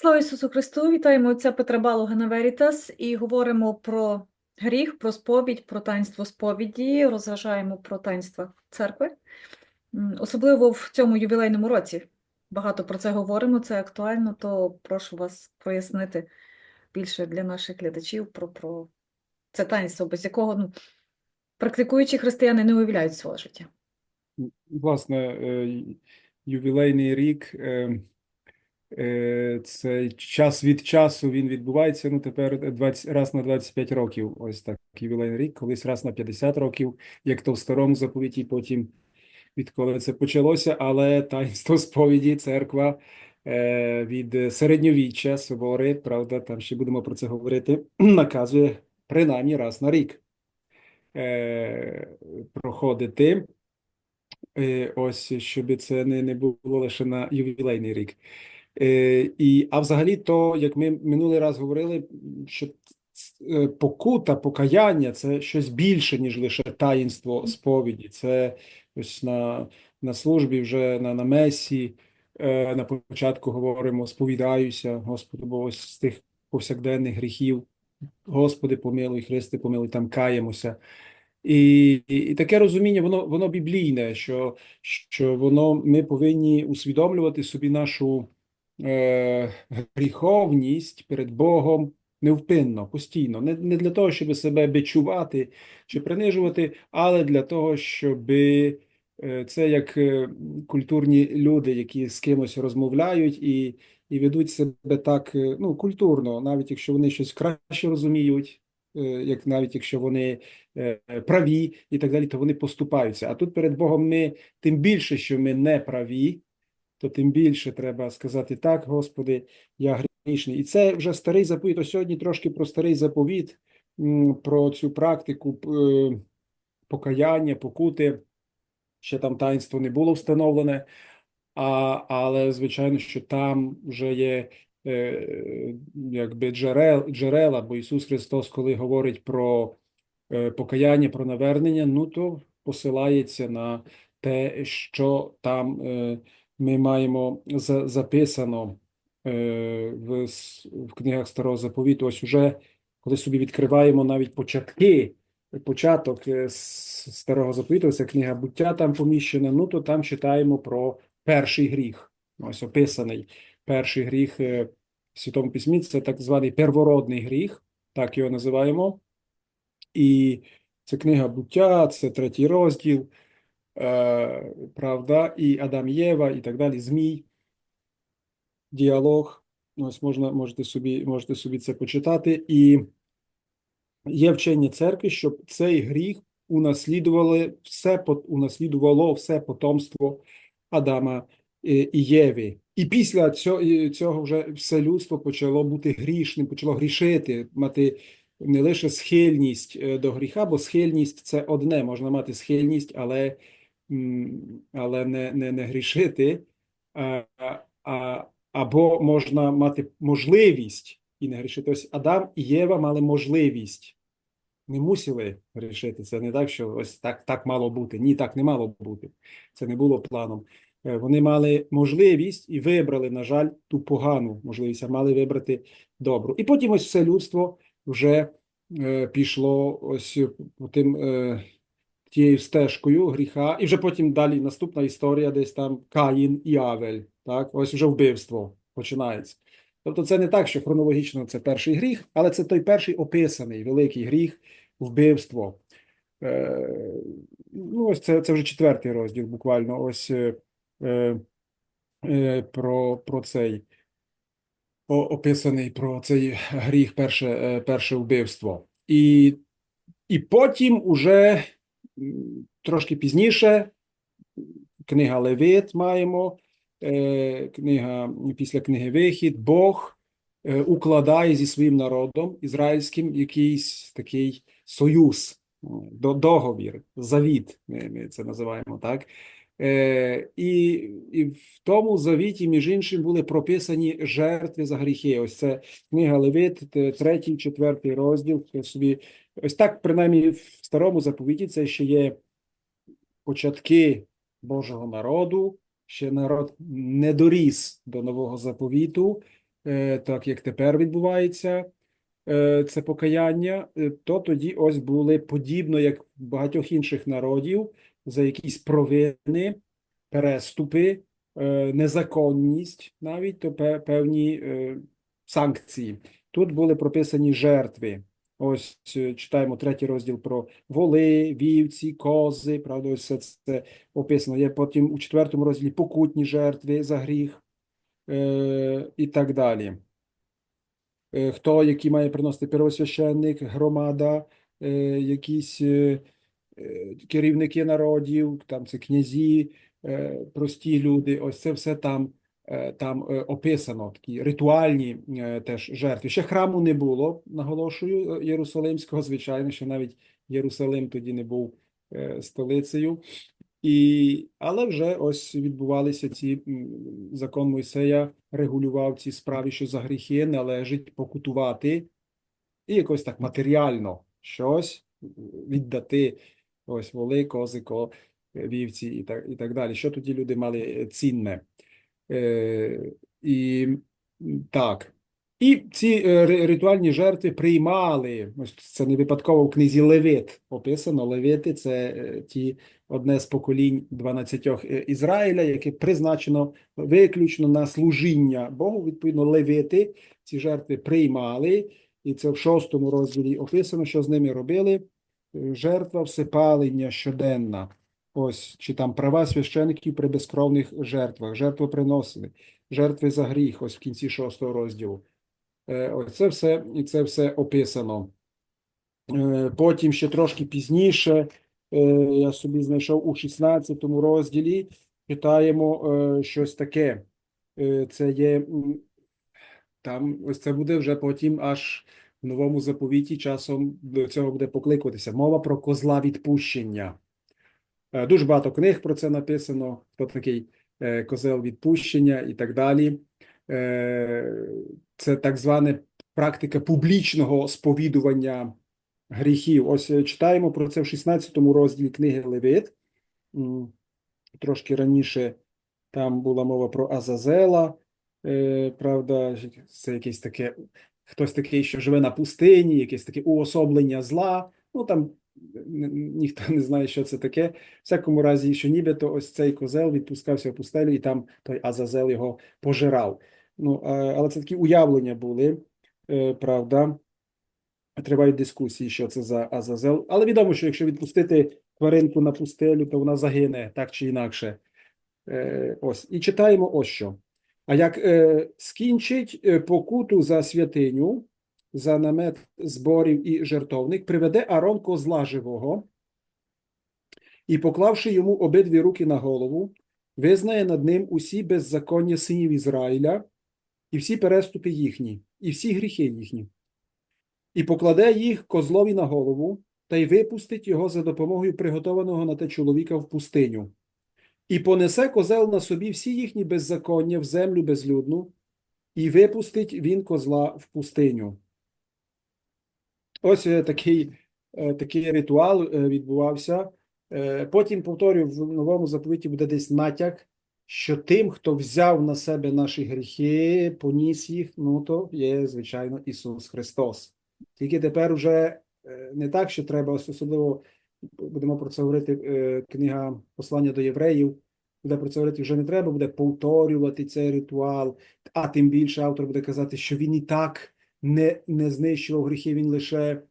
Слава Ісусу Христу! Вітаємо отця Петра Балога Верітас і говоримо про гріх, про сповідь, про таїнство сповіді, розважаємо про таїнства церкви. Особливо в цьому ювілейному році. Багато про це говоримо, це актуально, то прошу вас прояснити більше для наших глядачів про, про це таїнство, без якого ну, практикуючі християни не уявляють свого життя. Власне, е, ювілейний рік е, це час від часу він відбувається. Ну тепер 20, раз на 25 років. Ось так. Ювілейний рік, колись раз на 50 років, як то в старому заповіті, потім відколи це почалося. Але таїнство сповіді, церква е, від середньовіччя, собори, правда, там ще будемо про це говорити, наказує принаймні раз на рік е, проходити. Е, Ось, щоб це не, не було лише на ювілейний рік. Е, і, а взагалі, то, як ми минулий раз говорили, що е, покута, покаяння це щось більше, ніж лише таїнство сповіді. Це ось на, на службі, вже на, на месі, е, на початку говоримо, сповідаюся, Господу, бо ось з тих повсякденних гріхів, Господи, помилуй, Христе, помилуй, там каємося. І, і, і таке розуміння, воно, воно біблійне, що, що воно ми повинні усвідомлювати собі нашу е, гріховність перед Богом невпинно, постійно. Не, не для того, щоб себе бичувати чи принижувати, але для того, щоб е, це як е, культурні люди, які з кимось розмовляють і, і ведуть себе так ну, культурно, навіть якщо вони щось краще розуміють, як навіть якщо вони праві і так далі, то вони поступаються. А тут перед Богом ми тим більше, що ми не праві, то тим більше треба сказати так, Господи, я грішний. І це вже старий заповіт. Ось сьогодні трошки про старий заповіт, про цю практику е, покаяння, покути. Ще там таїнство не було встановлене, а, але звичайно, що там вже є е, якби джерел, джерела, бо Ісус Христос, коли говорить про е, покаяння, про навернення, ну то посилається на те, що там е, ми маємо за, записано е, в, в книгах Старого Заповіту. Ось уже коли собі відкриваємо навіть початки, початок е, Старого Заповіту, це книга буття там поміщена, ну то там читаємо про перший гріх. Ось описаний перший гріх е, в Святому Письмі, це так званий первородний гріх, так його називаємо. І це книга буття, це третій розділ, правда, і Адам Єва, і так далі, Змій, діалог. Ось можна, можете собі, можете собі це почитати. І є вчення церкви, щоб цей гріх унаслідували все, унаслідувало все потомство Адама е, і Єви. І після цього, вже все людство почало бути грішним, почало грішити, мати не лише схильність е, до гріха, бо схильність це одне, можна мати схильність, але, але не, не, не грішити, а, а, або можна мати можливість і не грішити. Ось Адам і Єва мали можливість. Не мусили грішити. Це не так, що ось так, так мало бути. Ні, так не мало бути. Це не було планом. Е, Вони мали можливість і вибрали, на жаль, ту погану можливість, а мали вибрати добру. І потім ось все людство вже е, пішло ось тим, е, тією стежкою гріха, і вже потім далі наступна історія, десь там Каїн і Авель. Так, ось вже вбивство починається. Тобто це не так, що хронологічно це перший гріх, але це той перший описаний великий гріх, вбивство. Е, ну, ось це, це вже четвертий розділ, буквально. Ось е, е, е, про, про цей о- описаний про цей гріх, перше, е, перше вбивство. І, і потім уже трошки пізніше книга Левит маємо, е, книга після книги Вихід, Бог е, укладає зі своїм народом ізраїльським якийсь такий союз, договір, завіт, ми, це називаємо так. Е, і, і в тому завіті, між іншим, були прописані жертви за гріхи. Ось це книга Левит, третій, четвертий розділ. Я собі ось так, принаймні, в старому заповіті це ще є початки Божого народу. Ще народ не доріс до нового заповіту, е, так як тепер відбувається е, це покаяння, е, то тоді ось були подібно, як багатьох інших народів, за якісь провини, переступи, незаконність, навіть то певні санкції. Тут були прописані жертви. Ось е, читаємо третій розділ про воли, вівці, кози. Правда, ось все це описано. Є потім у четвертому розділі покутні жертви за гріх е, і так далі. Е, Хто які має приносити первосвященник, громада, е, якісь е, е, керівники народів, там це князі, е, прості люди. Ось це все там, там е, описано, такі ритуальні е, теж жертви. Ще храму не було, наголошую, е, Єрусалимського, звичайно, що навіть Єрусалим тоді не був е, столицею. І, але вже ось відбувалися ці закон Мойсея регулював ці справи, що за гріхи належить покутувати і якось так матеріально щось віддати, ось воли, козико, вівці і так, і так далі. Що тоді люди мали е, цінне? Е, і так. І ці е, ритуальні жертви приймали. Ось це не випадково в книзі Левит описано. Левити це е, ті одне з поколінь 12 е, Ізраїля, яке призначено виключно на служіння Богу. Відповідно, левити ці жертви приймали, і це в шостому розділі описано, що з ними робили. Жертва всепалення щоденна. Ось чи там права священиків при безкровних жертвах, жертви приносили, жертви за гріх, ось в кінці шостого розділу. Е, Ось це все, і це все описано. Е, Потім ще трошки пізніше, е, я собі знайшов у 16 розділі, читаємо щось таке. Це є там, ось це буде вже потім аж в новому заповіті часом до цього буде покликуватися. Мова про козла відпущення. Е, Дуже багато книг про це написано, хто такий е, козел відпущення і так далі. Е, Це так звана практика публічного сповідування гріхів. Ось читаємо про це в 16 розділі книги Левит. Трошки раніше там була мова про Азазела. Правда, це якесь таке, хтось такий, що живе на пустині, якесь таке уособлення зла. Ну там ніхто не знає, що це таке. В всякому разі, що нібито ось цей козел відпускався в пустелю, і там той Азазел його пожирав. Ну, але це такі уявлення були, е, правда. Тривають дискусії, що це за Азазел. Але відомо, що якщо відпустити тваринку на пустелю, то вона загине так чи інакше. Е, Ось. І читаємо ось що. А як е, скінчить е, покуту за святиню, за намет зборів і жертовник, приведе Арон козла живого і, поклавши йому обидві руки на голову, визнає над ним усі беззаконня синів Ізраїля, і всі переступи їхні, і всі гріхи їхні, і покладе їх козлові на голову, та й випустить його за допомогою приготованого на те чоловіка в пустиню. І понесе козел на собі всі їхні беззаконня в землю безлюдну, і випустить він козла в пустиню. Ось е, такий, е, такий ритуал е, відбувався. Потім, повторюю, в новому заповіті буде десь натяк, що тим, хто взяв на себе наші гріхи, поніс їх, ну то є, звичайно, Ісус Христос. Тільки тепер вже не так, що треба, особливо будемо про це говорити, книга послання до євреїв, буде про це говорити, вже не треба буде повторювати цей ритуал, а тим більше автор буде казати, що він і так не, не знищував гріхи, він лише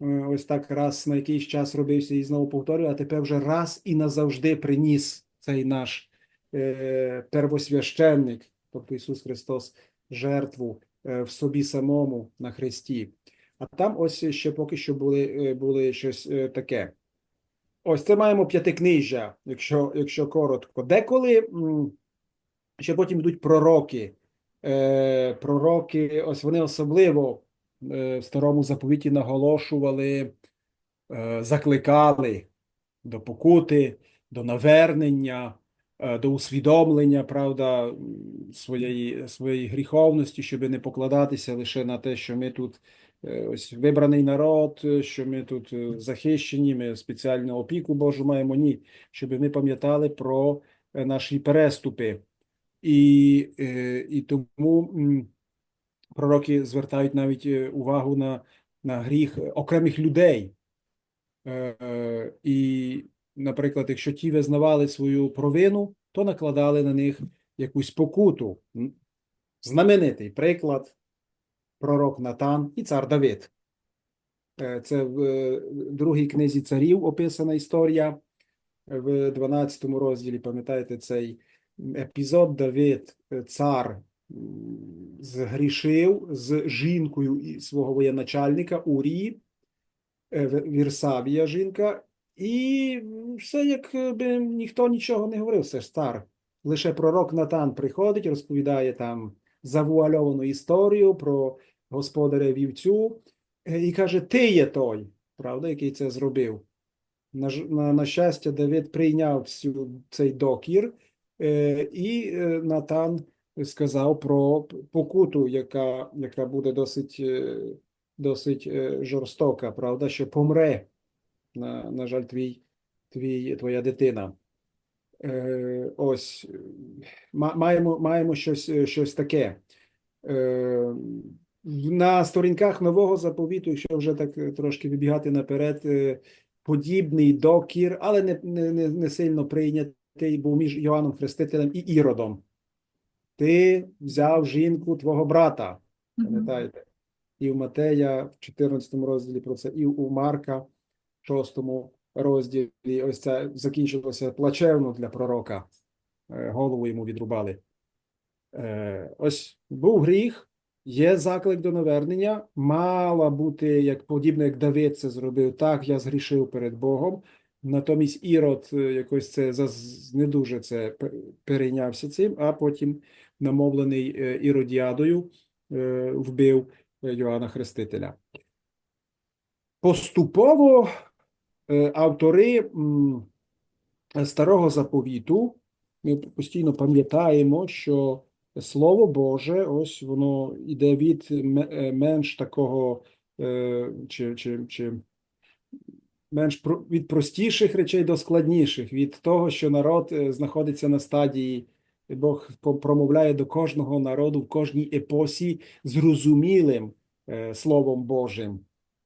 е, ось так раз на якийсь час робився і знову повторював, а тепер вже раз і назавжди приніс цей наш е, первосвященник, тобто Ісус Христос, жертву е, в собі самому на Христі. А там ось ще поки що були, е, були щось таке. Ось це маємо п'ятикнижжя, якщо, якщо коротко. Деколи ще потім йдуть пророки. Е, пророки, ось вони особливо е, в старому заповіті наголошували, е, закликали до покути, до навернення, до усвідомлення, правда, своєї, своєї гріховності, щоб не покладатися лише на те, що ми тут ось вибраний народ, що ми тут захищені, ми спеціальну опіку Божу маємо. Ні, щоб ми пам'ятали про наші переступи. І, е, і тому пророки звертають навіть е, увагу на, на гріх окремих людей. Е, І, наприклад, якщо ті визнавали свою провину, то накладали на них якусь покуту. Знаменитий приклад пророк Натан і цар Давид. Це в другій книзі царів описана історія в 12 розділі. Пам'ятаєте цей епізод Давид, е, цар, згрішив з жінкою свого воєначальника Урії, е, Вірсавія жінка, і все якби ніхто нічого не говорив, все ж цар. Лише пророк Натан приходить, розповідає там завуальовану історію про господаря вівцю е, і каже: Ти є той, правда, який це зробив. На, на, на щастя, Давид прийняв всю цей докір, е, і е, Натан сказав про покуту, яка, яка буде досить, е, досить е, жорстока, правда, що помре, на, на жаль, твій, твій, твоя дитина. Е, ось е, маємо, маємо щось, е, щось таке. Е, на сторінках нового заповіту, якщо вже так е, трошки вибігати наперед, е, подібний докір, але не, не, не сильно прийнятий, був між Йоанном Хрестителем і Іродом. Ти взяв жінку твого брата, пам'ятаєте? І в Матея в 14 розділі про це, і у Марка в 6 розділі. Ось це закінчилося плачевно для пророка. Е, Голову йому відрубали. Е, Ось був гріх, є заклик до навернення. Мала бути як подібно, як Давид це зробив. Так, я згрішив перед Богом. Натомість Ірод е, якось це не дуже це перейнявся цим, а потім, намовлений е, Іродіадою, е, вбив Йоанна Хрестителя. Поступово автори Старого заповіту ми постійно пам'ятаємо, що Слово Боже, ось воно йде від менш такого чи, чи, чи менш від простіших речей до складніших, від того, що народ е, знаходиться на стадії, Бог по- промовляє до кожного народу в кожній епосі зрозумілим е, Словом Божим.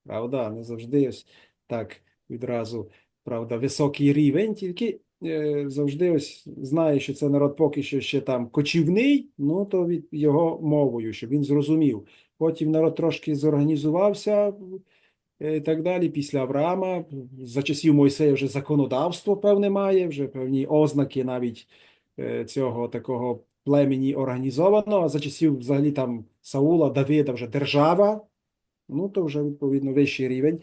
Правда, не завжди ось так відразу, правда, високий рівень, тільки е, завжди ось знає, що це народ поки що ще там кочівний, ну то від його мовою, щоб він зрозумів. Потім народ трошки зорганізувався е, і так далі. Після Авраама, за часів Мойсея вже законодавство певне має, вже певні ознаки навіть е, цього такого племені організовано, а за часів взагалі там Саула, Давида вже держава, ну то вже відповідно вищий рівень.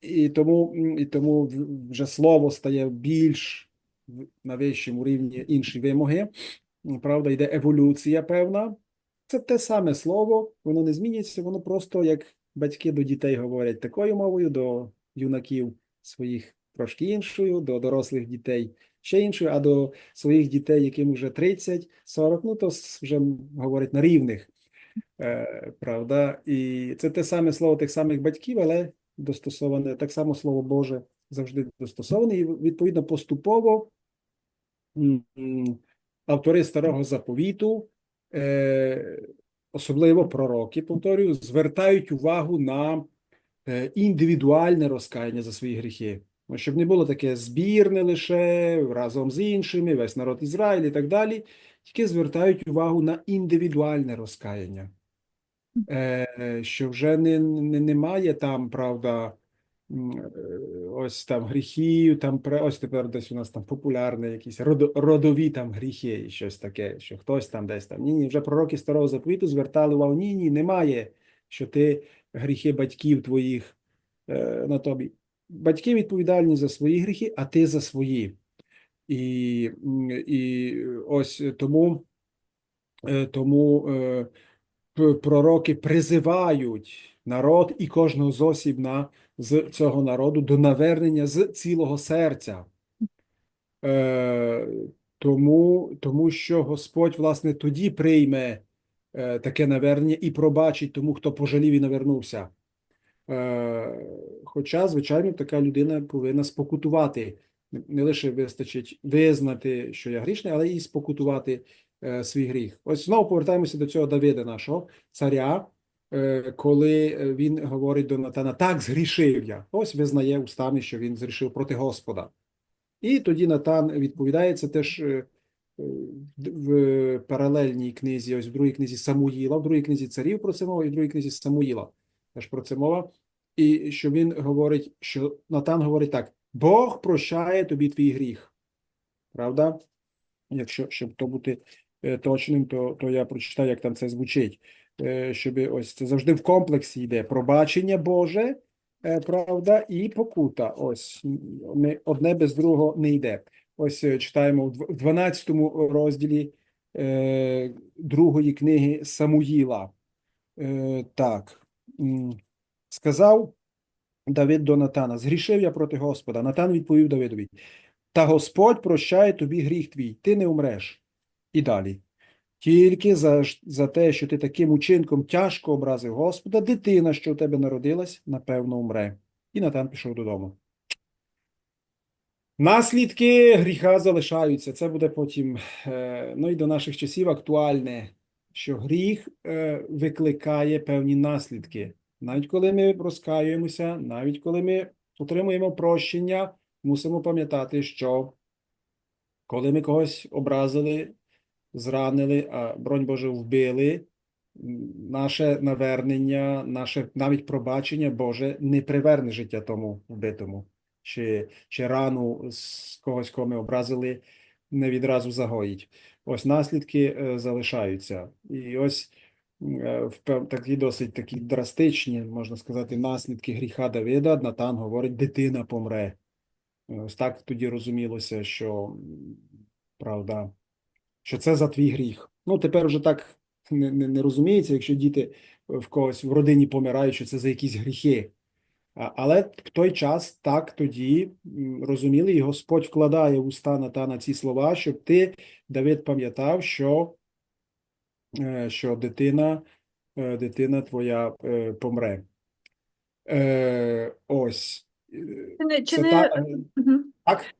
І тому, і тому вже слово стає більш на вищому рівні інші вимоги. Правда, йде еволюція певна. Це те саме слово, воно не змінюється, воно просто як батьки до дітей говорять такою мовою, до юнаків своїх трошки іншою, до дорослих дітей ще іншою, а до своїх дітей, яким вже 30, 40, ну то вже говорять на рівних. Е, правда, і це те саме слово тих самих батьків, але достосоване так само слово Боже завжди достосоване, і відповідно поступово автори старого заповіту, е, особливо пророки, повторюю, звертають увагу на е, індивідуальне розкаяння за свої гріхи. Ну, Щоб не було таке збірне лише разом з іншими, весь народ Ізраїль і так далі, тільки звертають увагу на індивідуальне розкаяння. Е, що вже не, не, немає там, правда, е, ось там гріхів, там ось тепер десь у нас там популярне якісь родо- родові там гріхи і щось таке, що хтось там десь там. Ні, ні, вже пророки старого заповіту звертали увагу, ні, ні, немає, що ти гріхи батьків твоїх е, на тобі. Батьки відповідальні за свої гріхи, а ти за свої. І, і ось тому, е, тому е, пророки призивають народ і кожного з осіб на, з цього народу до навернення з цілого серця. Е, тому, тому що Господь, власне, тоді прийме е, таке навернення і пробачить тому, хто пожалів і навернувся. Е, Хоча, звичайно, така людина повинна спокутувати. Не- лише вистачить визнати, що я грішний, але і спокутувати е, свій гріх. Ось знову повертаємося до цього Давида, нашого царя, коли е, він говорить до Натана, так, згрішив я. Ось визнає устами, що він згрішив проти Господа. І тоді Натан відповідає, це теж е, е, в паралельній книзі, ось в другій книзі Самуїла, в другій книзі царів про це мова, і в другій книзі Самуїла теж про це мова. І що він говорить, що Натан говорить так: Бог прощає тобі твій гріх. Правда? Якщо, щоб то бути е, точним, то, то я прочитаю, як там це звучить. Е, Щоб ось це завжди в комплексі йде пробачення Боже, е, правда, і покута. Ось одне без другого не йде. Ось е, читаємо в 12 розділі другої книги Самуїла. Так. Сказав Давид до Натана: Згрішив я проти Господа. Натан відповів Давидові: Та Господь прощає тобі гріх твій, ти не умреш. І далі. Тільки за, за те, що ти таким учинком тяжко образив Господа, дитина, що у тебе народилась, напевно, умре. І Натан пішов додому. Наслідки гріха залишаються. Це буде потім, е, ну і до наших часів актуальне, що гріх е, викликає певні наслідки. Навіть коли ми розкаюємося, навіть коли ми отримуємо прощення, мусимо пам'ятати, що коли ми когось образили, зранили, а бронь Боже, вбили, наше навернення, наше навіть пробачення Боже не приверне життя тому вбитому, чи, чи рану з когось, кого ми образили, не відразу загоїть. Ось наслідки е, залишаються. І ось е, такі досить такі драстичні, можна сказати, наслідки гріха Давида. Натан говорить, дитина помре. Ось так тоді розумілося, що правда, що це за твій гріх. Ну, тепер вже так не, не, не розуміється, якщо діти в когось в родині помирають, що це за якісь гріхи. Але в той час так тоді розуміли, і Господь вкладає в уста Натана ці слова, щоб ти, Давид, пам'ятав, що, е, що дитина, е, дитина твоя е, помре. Ось. Чи не, чи Це не, та, Мгм. так?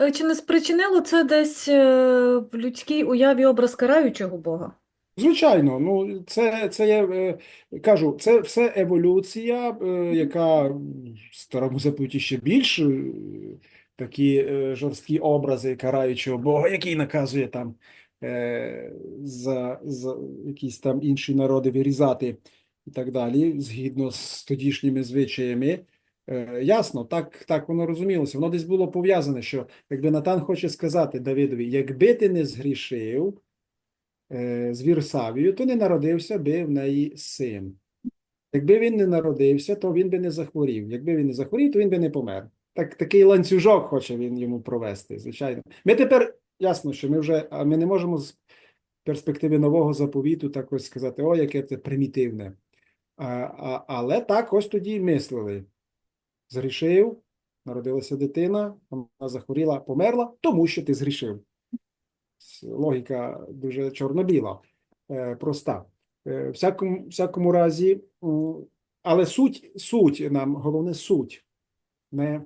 Е, Чи не спричинило це десь е, в людській уяві образ караючого Бога? Звичайно, ну це, це є, е, кажу, це все еволюція, е, яка в старому заповіті ще більш е, такі е, жорсткі образи караючого Бога, який наказує там е, за, за якісь там інші народи вирізати і так далі, згідно з тодішніми звичаями. Е, Ясно, так, так воно розумілося. Воно десь було пов'язане, що якби Натан хоче сказати Давидові, якби ти не згрішив, е, з Вірсавією, то не народився би в неї син. Якби він не народився, то він би не захворів. Якби він не захворів, то він би не помер. Так, такий ланцюжок хоче він йому провести, звичайно. Ми тепер, ясно, що ми вже, а ми не можемо з перспективи нового заповіту так ось сказати, о, яке це примітивне. А, а, але так ось тоді й мислили. Згрішив, народилася дитина, вона захворіла, померла, тому що ти згрішив. Логіка дуже чорно-біла, е, проста. Е, Всякому, всякому разі, але суть, суть нам, головне суть, не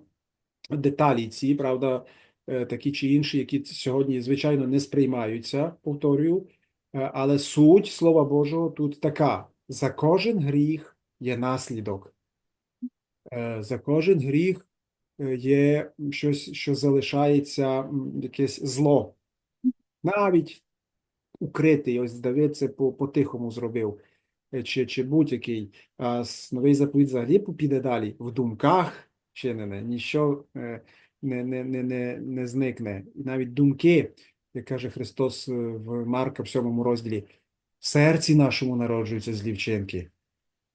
деталі ці, правда, е, такі чи інші, які сьогодні, звичайно, не сприймаються, повторюю, але суть Слова Божого тут така: за кожен гріх є наслідок. Е, За кожен гріх е, є щось, що залишається, якесь зло. Навіть укритий, ось Давид це по, по-тихому зробив, е, чи, чи будь-який. А новий заповідь взагалі піде далі. В думках чинене, ніщо не, не, не, не, не зникне. І навіть думки, як каже Христос в Марка в сьомому розділі, в серці нашому народжуються злі вчинки.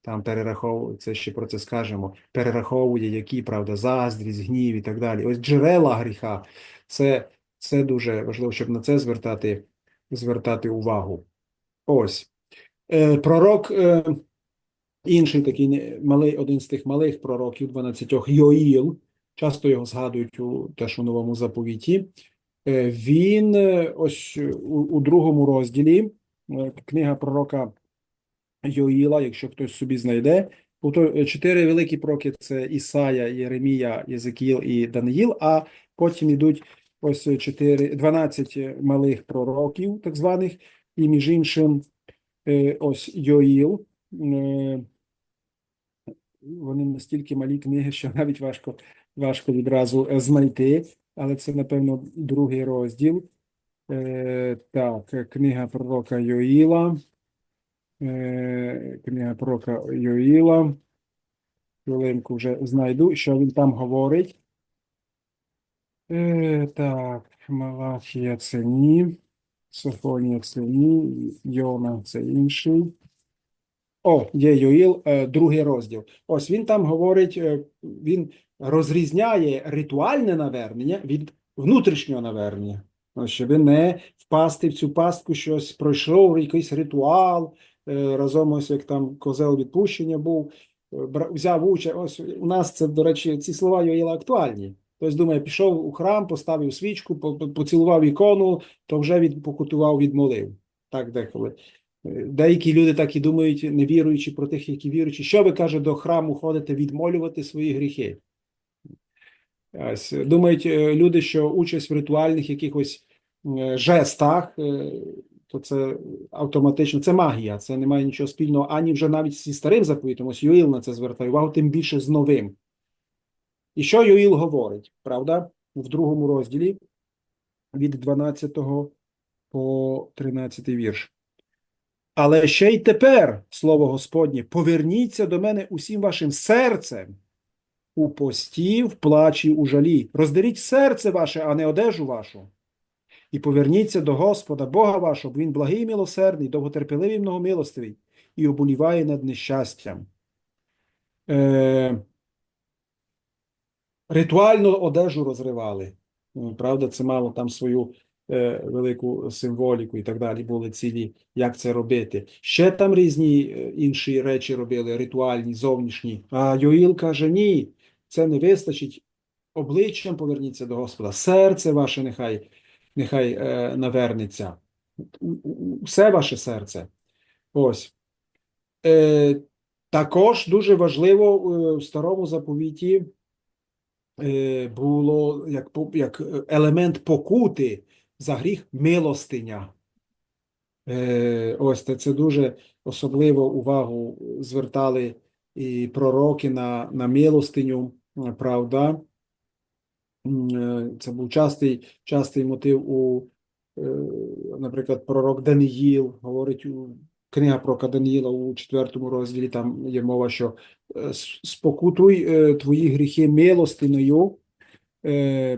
Там перераховує, це ще про це скажемо, перераховує, які, правда, заздрість, гнів і так далі. Ось джерела гріха. Це, це дуже важливо, щоб на це звертати, звертати увагу. Ось. Е, пророк, е, інший такий малий, один з тих малих пророків, 12 Йоїл, часто його згадують у теж у новому заповіті. Е, він е, ось у, у другому розділі, е, книга пророка Йоїла, якщо хтось собі знайде. Тобто чотири великі пророки – це Ісая, Єремія, Єзекіїл і Даниїл, а потім йдуть ось 4, 12 малих пророків, так званих, і між іншим е, ось Йоїл. Е, Вони настільки малі книги, що навіть важко, важко відразу е, знайти, але це, напевно, другий розділ. Е, Так, книга пророка Йоїла. Е, Книга пророка Йоїла. Хвилинку вже знайду, що він там говорить. Е, так, Малахія це ні. Софонія це ні. Йона це інший. О, є Йоїл, е, другий розділ. Ось він там говорить, він розрізняє ритуальне навернення від внутрішнього навернення. Щоб не впасти в цю пастку, щось пройшов якийсь ритуал, разом ось як там козел відпущення був, е, взяв участь. Ось у нас це, до речі, ці слова Йоїла актуальні. Хтось думає, пішов у храм, поставив свічку, по- по- поцілував ікону, то вже від, покутував, відмолив. Так деколи. Е, Деякі люди так і думають, не віруючи про тих, які віруючі. Що ви каже, до храму ходите відмолювати свої гріхи? Ось, думають е, люди, що участь в ритуальних якихось е, жестах, е, то це автоматично, це магія, це не має нічого спільного ані вже навіть зі старим заповітом. Ось Юїл на це звертає увагу, тим більше з новим. І що Юїл говорить, правда? В другому розділі від 12 по 13 вірш. Але ще й тепер, слово Господнє, поверніться до мене усім вашим серцем у пості, в плачі, у жалі. Роздеріть серце ваше, а не одежу вашу. І поверніться до Господа, Бога вашого, бо Він благий милосердний, довготерпеливий многомилостивий, і оболіває над нещастям. Е, ритуально одежу розривали. Ну, Правда, це мало там свою е, велику символіку і так далі, були цілі, як це робити. Ще там різні е, інші речі робили, ритуальні, зовнішні. А Йоїл каже, ні, це не вистачить. Обличчям поверніться до Господа, серце ваше нехай, нехай е, навернеться. У- у- Все ваше серце. Ось. Е, також дуже важливо е, в старому заповіті е, було як, як е, елемент покути за гріх милостиня. Е, ось це, це дуже особливо увагу звертали і пророки на, на милостиню, е, правда. Е, Це був частий, частий мотив у, е, наприклад, пророк Даниїл говорить у книга про Даниїла у четвертому розділі. Там є мова, що е, спокутуй твої гріхи милостиною,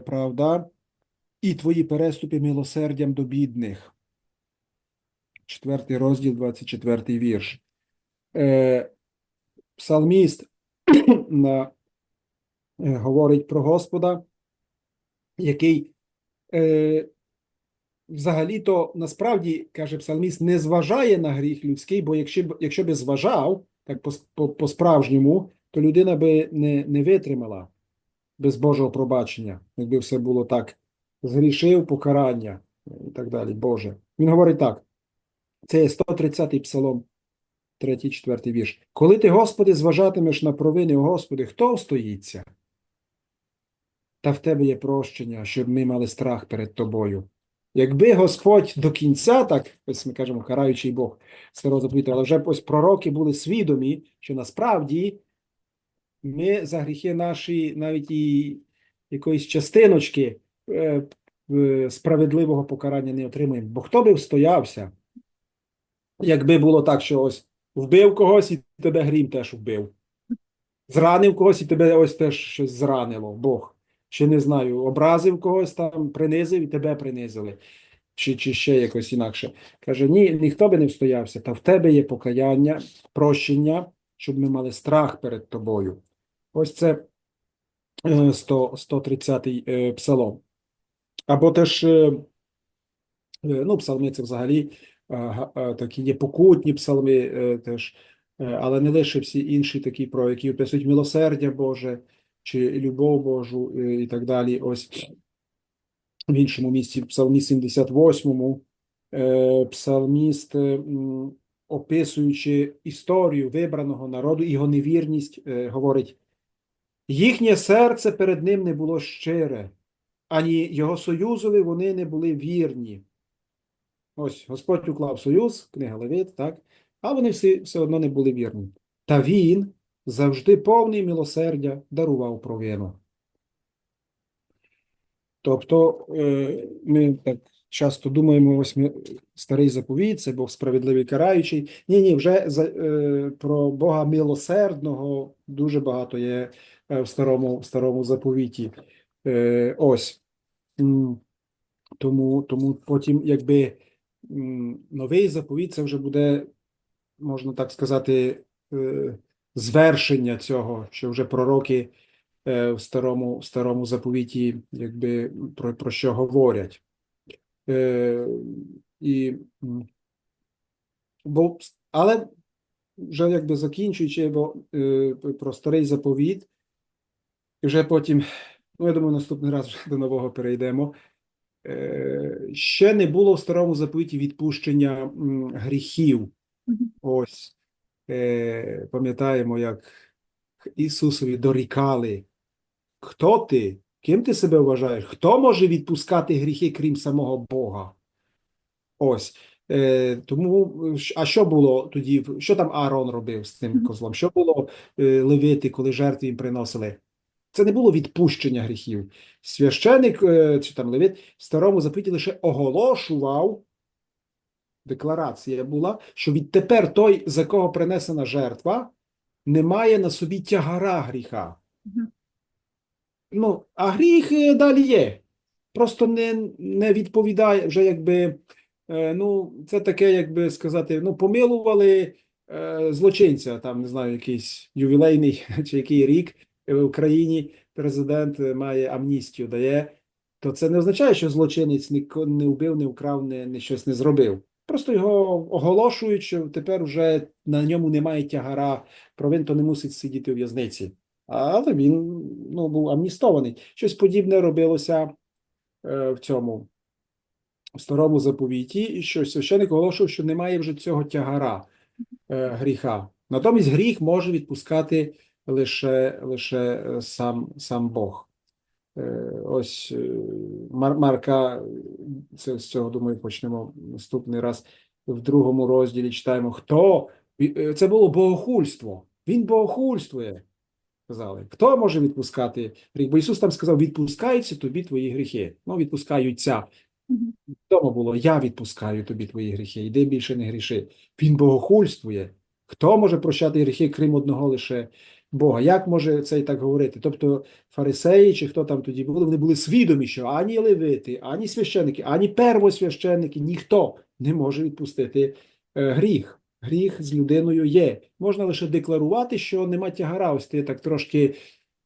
правда, і твої переступи милосердям до бідних. Четвертий розділ, 24 вірш. Псалміст говорить про Господа, який е, взагалі-то насправді, каже псалміст, не зважає на гріх людський, бо якщо якщо би зважав так по, по, по-справжньому, то людина би не, не витримала без Божого пробачення, якби все було так, згрішив покарання і так далі. Боже. Він говорить так. Це є 130-й псалом, 3-4 вірш. Коли ти, Господи, зважатимеш на провини, Господи, хто встоїться? Та в тебе є прощення, щоб ми мали страх перед тобою. Якби Господь до кінця, так ось ми кажемо, караючий Бог старого заповіту, але вже ось пророки були свідомі, що насправді ми за гріхи наші навіть і якоїсь частиночки е, е, справедливого покарання не отримуємо. Бо хто би встоявся, якби було так, що ось вбив когось і тебе грім теж вбив. Зранив когось і тебе ось теж щось зранило, Бог. Чи не знаю, образив когось там, принизив і тебе принизили. Чи, чи ще якось інакше. Каже, ні, ніхто би не встоявся, та в тебе є покаяння, прощення, щоб ми мали страх перед тобою. Ось це е, 100, 130-й е, псалом. Або теж, е, е, ну, псалми це взагалі е, га- е, такі є покутні псалми е, теж, е, але не лише всі інші такі, про які описують милосердя Боже чи любов Божу е, і так далі. Ось в іншому місці, в Псалмі 78, е, псалміст, описуючи історію вибраного народу, його невірність, е, говорить: їхнє серце перед ним не було щире, ані його союзові вони не були вірні. Ось Господь уклав союз, книга Левит, так? А вони всі все одно не були вірні. Та він завжди повний милосердя дарував провину. Тобто е, ми так часто думаємо, ось ми, старий заповіт, це Бог справедливий караючий. Ні, ні, вже е, про Бога милосердного дуже багато є е, в старому, в старому заповіті. Ось. Тому, тому потім, якби новий заповіт, це вже буде, можна так сказати, звершення цього, що вже пророки е, в старому, в старому заповіті, якби про, про що говорять. Е, і, бо, але вже якби закінчуючи бо, е, про старий заповіт, і вже потім, ну я думаю, наступний раз вже до нового перейдемо. Е, ще не було в старому заповіті відпущення м, гріхів. Ось е, пам'ятаємо, як Ісусові дорікали. Хто ти? Ким ти себе вважаєш? Хто може відпускати гріхи, крім самого Бога? Ось. Е, тому, а що було тоді? Що там Аарон робив з тим козлом? Що було е, левити, коли жертви їм приносили? Це не було відпущення гріхів. Священик е, чи там левит в старому заповіті лише оголошував, декларація була, що відтепер той, за кого принесена жертва, не має на собі тягара гріха. Ну, а гріх е, далі є. Просто не, не відповідає вже якби, е, ну, це таке, якби сказати, ну, помилували е, злочинця, там, не знаю, якийсь ювілейний чи який рік е, в Україні президент має амністію, дає, то це не означає, що злочинець не вбив, не вкрав, не, не щось не зробив. Просто його оголошують, що тепер вже на ньому немає тягара, провин, то не мусить сидіти у в'язниці. Але він ну, був амністований. Щось подібне робилося е, в цьому в старому заповіті, і що священик оголошував, що немає вже цього тягара е, гріха. Натомість гріх може відпускати лише, лише е, сам, сам Бог. Е, Ось е, Марка, це, з цього, думаю, почнемо наступний раз. В другому розділі читаємо, хто е, це було богохульство. Він богохульствує. Сказали, хто може відпускати гріх? Бо Ісус там сказав: відпускаються тобі твої гріхи. Ну, відпускаються. Вдома було, я відпускаю тобі твої гріхи, йди більше не гріши. Він богохульствує. Хто може прощати гріхи, крім одного лише Бога? Як може це і так говорити? Тобто фарисеї, чи хто там тоді були, вони були свідомі, що ані левити, ані священники, ані первосвященники, ніхто не може відпустити е, гріх. Гріх з людиною є. Можна лише декларувати, що нема тягара. Ось ти так трошки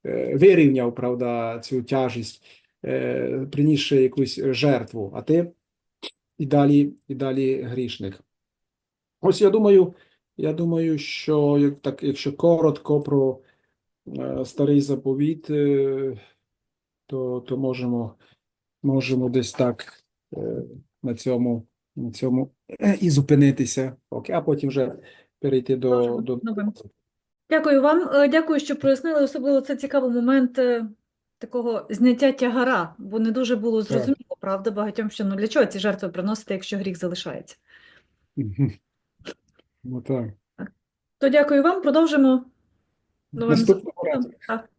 е, вирівняв, правда, цю тяжість, е, принісши якусь жертву, а ти і далі, і далі грішник. Ось я думаю, я думаю, що як так, якщо коротко про е, старий заповіт, е, то, то можемо, можемо десь так е, на цьому, на цьому е, і зупинитися, поки, а потім вже перейти до, Можемо до. Дякую вам. Е, Дякую, що прояснили. Особливо це цікавий момент е, такого зняття тягара, бо не дуже було зрозуміло, правда, багатьом, що ну для чого ці жертви приносити, якщо гріх залишається. Мгм. Ну так. То дякую вам. Продовжимо новим Наступного разу. Так.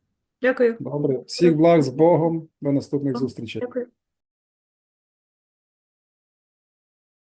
Дякую. Добре. Всіх благ з Богом. До наступних зустрічей. Дякую.